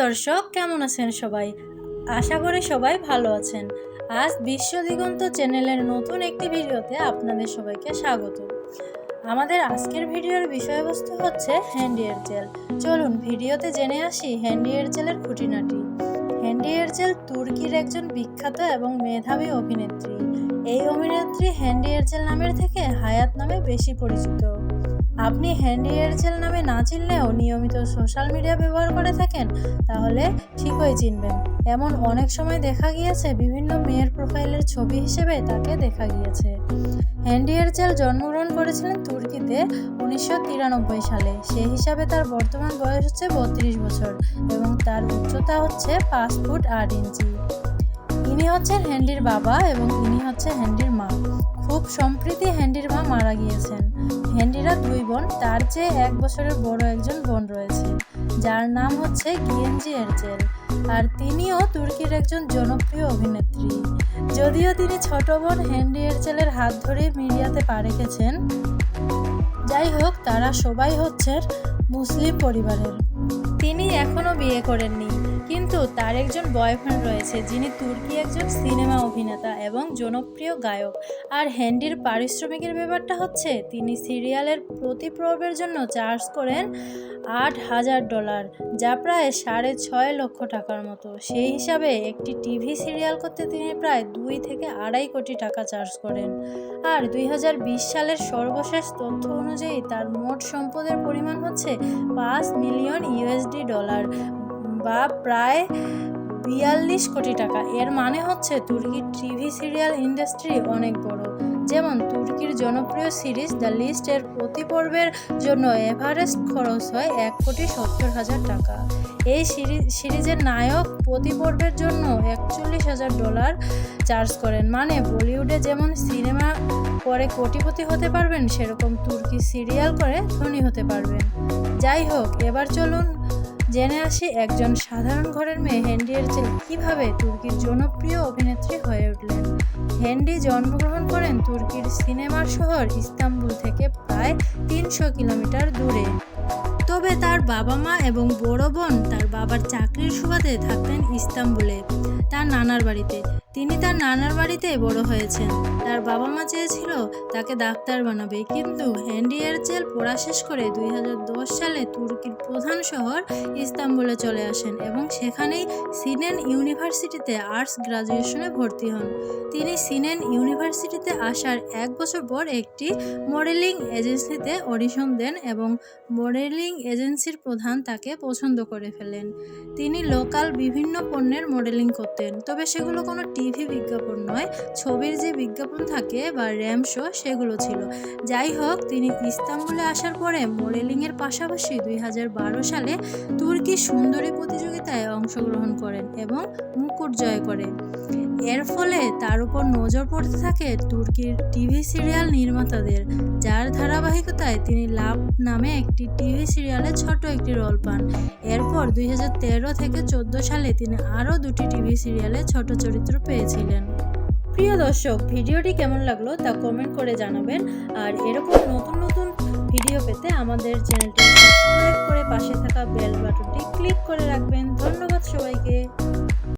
দর্শক, কেমন আছেন সবাই? আশা করি সবাই ভালো আছেন। আজ বিশ্ব দিগন্ত চ্যানেলের নতুন একটি ভিডিওতে আপনাদের সবাইকে স্বাগত। আমাদের আজকের ভিডিওর বিষয়বস্তু হচ্ছে হ্যান্ডি এয়ারজেল চলুন ভিডিওতে জেনে আসি হ্যান্ডি এয়ারজেলের খুঁটিনাটি। হ্যান্ডি এয়ারজেল তুর্কির একজন বিখ্যাত এবং মেধাবী অভিনেত্রী। এই অভিনেত্রী হ্যান্ডি এয়ারজেল নামের থেকে হায়াত নামে বেশি পরিচিত। আপনি হ্যান্ডি এয়ারজেল নামে না চিনলেও নিয়মিত সোশ্যাল মিডিয়া ব্যবহার করে থাকেন, তাহলে ঠিকই চিনবেন। এমন অনেক সময় দেখা গিয়েছে, বিভিন্ন মেয়ের প্রোফাইলের ছবি হিসেবে তাকে দেখা গিয়েছে। হ্যান্ডি এয়ারজেল জন্মগ্রহণ করেছিলেন তুর্কিতে উনিশশো তিরানব্বই সালে। সেই হিসাবে তার বর্তমান বয়স হচ্ছে বত্রিশ বছর এবং তার উচ্চতা হচ্ছে পাঁচ ফুট আট ইঞ্চি। ইনি হচ্ছেন হ্যান্ডির বাবা এবং ইনি হচ্ছে হ্যান্ডির মা। খুব সম্প্রতি হ্যান্ডির মা মারা গিয়েছেন। হ্যান্ডিরা দুই বোন, তার চেয়ে এক বছরের বড় একজন বোন রয়েছে, যার নাম হচ্ছে গিয়েনজি এরজেল আর তিনিও তুর্কির একজন জনপ্রিয় অভিনেত্রী। যদিও তিনি ছোট বোন হ্যান্ডি এরজেলের হাত ধরে মিডিয়াতে পা রেখেছেন, যাই হোক, তারা সবাই হচ্ছেন মুসলিম পরিবারের। তিনি এখনও বিয়ে করেননি। কিন্তু তার একজন বয়ফ্রেন্ড রয়েছে যিনি তুর্কি একজন সিনেমা অভিনেতা এবং জনপ্রিয় গায়ক। আর হ্যান্ডির পারিশ্রমিকের ব্যাপারটা হচ্ছে, তিনি সিরিয়ালের প্রতি পর্বের জন্য চার্জ করেন আট হাজার ডলার, যা প্রায় সাড়ে ছয় লক্ষ টাকার মতো। সেই হিসাবে একটি টিভি সিরিয়াল করতে তিনি প্রায় দুই থেকে আড়াই কোটি টাকা চার্জ করেন। আর দুই হাজার বিশ সালের সর্বশেষ তথ্য অনুযায়ী তার মোট সম্পদের পরিমাণ হচ্ছে পাঁচ মিলিয়ন ইউএসডি ডলার বা প্রায় বিয়াল্লিশ কোটি টাকা। এর মানে হচ্ছে তুর্কির টিভি সিরিয়াল ইন্ডাস্ট্রি অনেক বড়। যেমন তুর্কির জনপ্রিয় সিরিজ দ্য লিস্ট এর প্রতি পর্বের জন্য এভারেস্ট খরচ হয় এক কোটি সত্তর হাজার টাকা। এই সিরিজ সিরিজের নায়ক প্রতি পর্বের জন্য একচল্লিশ হাজার ডলার চার্জ করেন। মানে বলিউডে যেমন সিনেমা করে কোটিপতি হতে পারবেন, সেরকম তুর্কি সিরিয়াল করে ধনী হতে পারবেন। যাই হোক, এবার চলুন জেনে আসি একজন সাধারণ ঘরের মেয়ে হ্যান্ডি এরচেল কীভাবে তুর্কির জনপ্রিয় অভিনেত্রী হয়ে উঠলেন। হেন্ডি জন্মগ্রহণ করেন তুর্কির সিনেমার শহর ইস্তাম্বুল থেকে প্রায় তিনশো কিলোমিটার দূরে। তবে তার বাবা মা এবং বড় বোন তার বাবার চাকরির সুবাদে থাকতেন ইস্তাম্বুলে, তার নানার বাড়িতে। তিনি তার নানার বাড়িতে বড় হয়েছেন। তার বাবা মা চেয়েছিল তাকে ডাক্তার বানাবে, কিন্তু হ্যান্ডি এরচেল পড়া শেষ করে দুই হাজার দশ সালে তুর্কির প্রধান শহর ইস্তাম্বুলে চলে আসেন এবং সেখানেই সিনেন ইউনিভার্সিটিতে আর্টস গ্রাজুয়েশনে ভর্তি হন। তিনি সিনেন ইউনিভার্সিটিতে আসার এক বছর পর একটি মডেলিং এজেন্সিতে অডিশন দেন এবং মডেলিং এজেন্সির প্রধান তাকে পছন্দ করে ফেলেন। তিনি লোকাল বিভিন্ন পণ্যের মডেলিং করতেন, তবে সেগুলো কোনো টিভি বিজ্ঞাপন নয়, ছবির যে বিজ্ঞাপন থাকে বা র্যাম শো সেগুলো ছিল। যাই হোক, তিনি ইস্তাম্বুলে আসার পরে মডেলিংয়ের পাশাপাশি দুই হাজার বারো সালে তুর্কি সুন্দরী প্রতিযোগিতায় অংশগ্রহণ করেন এবং মুকুট জয় করে। এর ফলে তার উপর নজর পড়তে থাকে তুর্কির টিভি সিরিয়াল নির্মাতাদের, যার ধারাবাহিকতায় তিনি লাভ নামে একটি টিভি সিরিয়ালে ছোট একটি রোল পান। এরপর দুই হাজার তেরো থেকে চোদ্দ সালে তিনি আরও দুটি টিভি সিরিয়ালে ছোট চরিত্র পেয়েছিলেন। প্রিয় দর্শক, ভিডিওটি কেমন লাগল তা কমেন্ট করে জানাবেন। আর এরকম নতুন নতুন ভিডিও পেতে আমাদের চ্যানেলটি সাবস্ক্রাইব করে পাশে থাকা বেল বাটনটি ক্লিক করে রাখবেন। ধন্যবাদ সবাইকে।